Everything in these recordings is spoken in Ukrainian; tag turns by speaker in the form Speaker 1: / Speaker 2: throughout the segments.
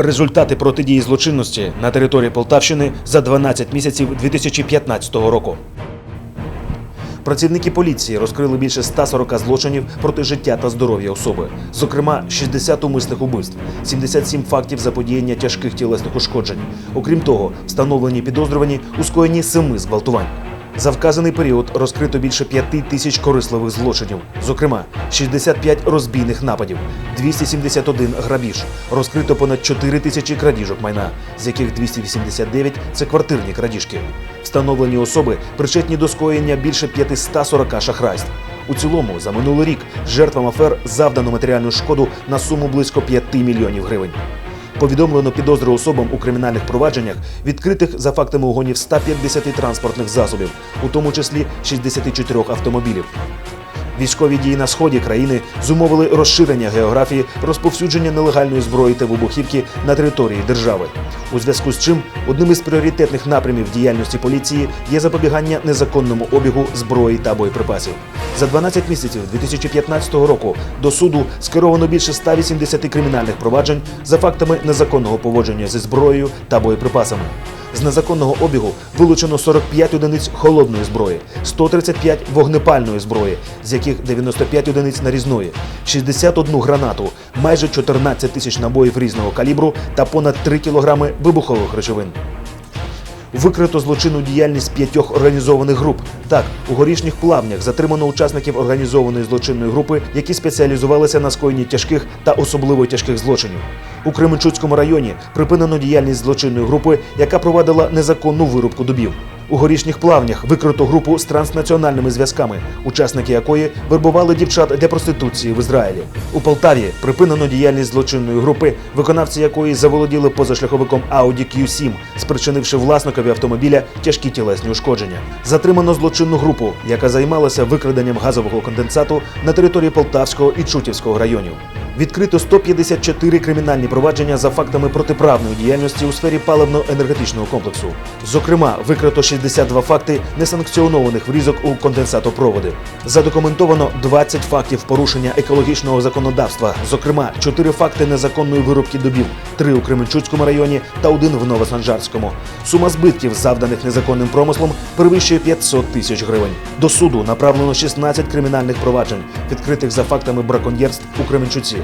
Speaker 1: Результати протидії злочинності на території Полтавщини за 12 місяців 2015 року. Працівники поліції розкрили більше 140 злочинів проти життя та здоров'я особи, зокрема 60 умисних убивств, 77 фактів заподіяння тяжких тілесних ушкоджень. Окрім того, встановлені підозрювані у скоєнні семи зґвалтувань. За вказаний період розкрито більше 5 тисяч корисливих злочинів, зокрема 65 розбійних нападів, 271 грабіж, розкрито понад 4 тисячі крадіжок майна, з яких 289 – це квартирні крадіжки. Встановлені особи причетні до скоєння більше 540 шахрайств. У цілому за минулий рік жертвам афер завдано матеріальну шкоду на суму близько 5 мільйонів гривень. Повідомлено підозри особам у кримінальних провадженнях, відкритих за фактами угонів 150 транспортних засобів, у тому числі 64 автомобілів. Військові дії на сході країни зумовили розширення географії розповсюдження нелегальної зброї та вибухівки на території держави. У зв'язку з чим одним із пріоритетних напрямів діяльності поліції є запобігання незаконному обігу зброї та боєприпасів. За 12 місяців 2015 року до суду скеровано більше 180 кримінальних проваджень за фактами незаконного поводження зі зброєю та боєприпасами. З незаконного обігу вилучено 45 одиниць холодної зброї, 135 вогнепальної зброї, з яких 95 одиниць нарізної, 61 гранату, майже 14 тисяч набоїв різного калібру та понад 3 кілограми вибухових речовин. Викрито злочинну діяльність п'ятьох організованих груп. Так, у горішніх плавнях затримано учасників організованої злочинної групи, які спеціалізувалися на скоєнні тяжких та особливо тяжких злочинів. У Кременчуцькому районі припинено діяльність злочинної групи, яка провадила незаконну вирубку дубів. У горішніх плавнях викрито групу з транснаціональними зв'язками, учасники якої вербували дівчат для проституції в Ізраїлі. У Полтаві припинено діяльність злочинної групи, виконавці якої заволоділи позашляховиком Audi Q7, спричинивши власникові автомобіля тяжкі тілесні ушкодження. Затримано злочинну групу, яка займалася викраденням газового конденсату на території Полтавського і Чутівського районів. Відкрито 154 кримінальні провадження за фактами протиправної діяльності у сфері паливно-енергетичного комплексу. Зокрема, викрито 62 факти несанкціонованих врізок у конденсатопроводи. Задокументовано 20 фактів порушення екологічного законодавства, зокрема 4 факти незаконної вирубки дубів, 3 у Кременчуцькому районі та один в Новосанжарському. Сума збитків, завданих незаконним промислом, перевищує 500 тисяч гривень. До суду направлено 16 кримінальних проваджень, відкритих за фактами браконьєрств у Кременчуці.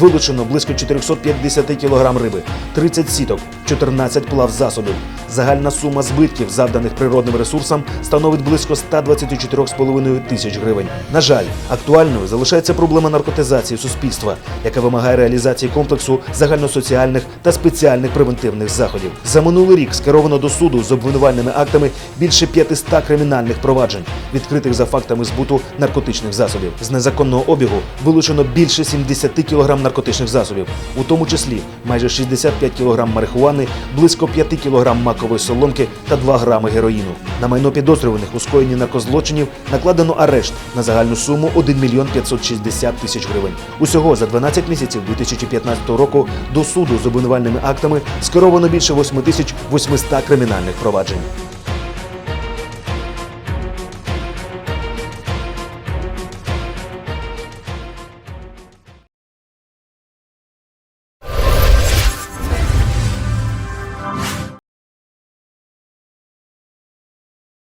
Speaker 1: Вилучено близько 450 кг риби, 30 сіток, 14 плавзасобів. Загальна сума збитків, завданих природним ресурсам, становить близько 124,5 тисяч гривень. На жаль, актуальною залишається проблема наркотизації суспільства, яка вимагає реалізації комплексу загальносоціальних та спеціальних превентивних заходів. За минулий рік скеровано до суду з обвинувальними актами більше 500 кримінальних проваджень, відкритих за фактами збуту наркотичних засобів. З незаконного обігу вилучено більше 70 кг наркотичних засобів, у тому числі майже 65 кг марихуани, близько 5 кг макової соломки та 2 грами героїну. На майно підозрюваних у скоєнні наркозлочинів накладено арешт на загальну суму 1 мільйон 560 тисяч гривень. Усього за 12 місяців 2015 року до суду з обвинувальними актами скеровано більше 8 тисяч 800 кримінальних проваджень.